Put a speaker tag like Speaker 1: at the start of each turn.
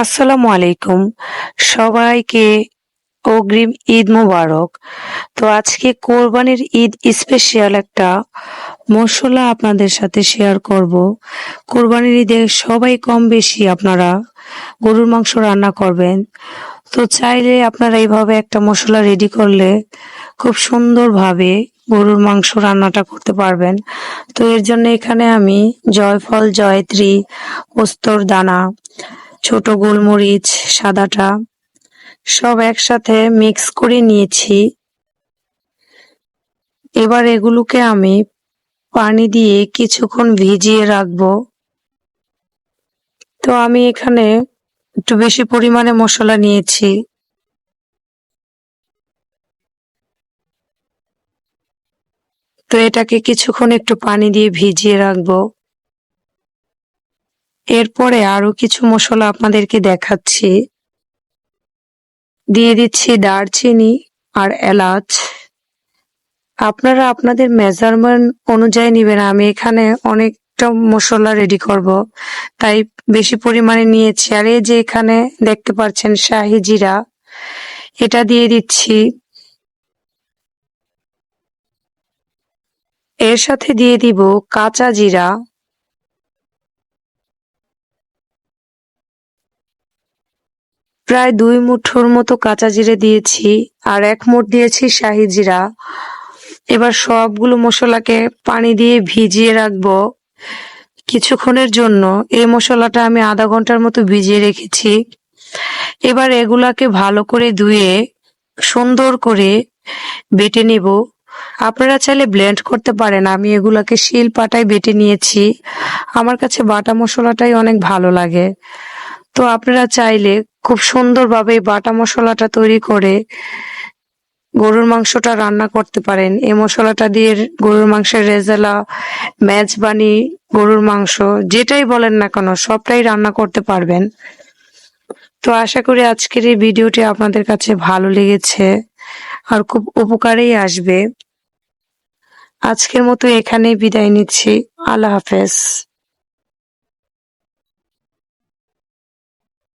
Speaker 1: আসসালামু আলাইকুম। সবাইকে অগ্রিম ঈদ মোবারক। তো আজকে কোরবানির ঈদ স্পেশাল একটা মশলা আপনাদের সাথে শেয়ার করব। কোরবানির ঈদে সবাই কম বেশি আপনারা গরুর মাংস রান্না করবেন। তো চাইলে আপনারা এইভাবে একটা মশলা রেডি করলে খুব সুন্দরভাবে গরুর মাংস রান্নাটা করতে পারবেন। তো এর জন্য এখানে আমি জয়ফল, জয়ত্রী পোস্তর দানা ছোট গোলমরিচ, সাদাটা সব একসাথে মিক্স করে নিয়েছি। এবার এগুলোকে আমি পানি দিয়ে কিছুক্ষণ ভিজিয়ে রাখব। তো আমি এখানে একটু বেশি পরিমাণে মশলা নিয়েছি। তো এটাকে কিছুক্ষণ একটু পানি দিয়ে ভিজিয়ে রাখব। এরপরে আরও কিছু মশলা আপনাদেরকে দেখাচ্ছি। দিয়ে দিচ্ছি দারচিনি আর এলাচ। আপনারা আপনাদের মেজারমেন্ট অনুযায়ী নিবেন। আমি এখানে অনেকটা মশলা রেডি করব। তাই বেশি পরিমাণে নিয়েছি। আর এই যে এখানে দেখতে পাচ্ছেন শাহি জিরা, এটা দিয়ে দিচ্ছি। এর সাথে দিয়ে দিব কাঁচা জিরা। প্রায় দুই মুঠোর মতো কাঁচা জিরে দিয়েছি আর এক মুঠ দিয়েছি শাহি জিরা। এবার সবগুলো মশলাকে পানি দিয়ে ভিজিয়ে রাখব। কিছুক্ষণের জন্য এই মশলাটা আমি আধা ঘণ্টার মতো ভিজিয়ে রেখেছি। এবার এগুলাকে ভালো করে ধুয়ে সুন্দর করে বেটে নেব। আপনারা চাইলে ব্লেন্ড করতে পারেন, আমি এগুলাকে শিল পাটায় বেটে নিয়েছি। আমার কাছে বাটা মশলাটাই অনেক ভালো লাগে। তো আপনারা চাইলে খুব সুন্দরভাবে বাটা মশলাটা তৈরি করে গরুর মাংসটা রান্না করতে পারেন। এই মশলাটা দিয়ে গরুর মাংসের রেজালা মেজবানি গরুর মাংস, যেটাই বলেন না কেন, সবটাই রান্না করতে পারবেন। তো আশা করি আজকের এই ভিডিওটি আপনাদের কাছে ভালো লেগেছে আর খুব উপকারেই আসবে। আজকের মতো এখানেই বিদায় নিচ্ছি। আল্লাহ হাফেজ।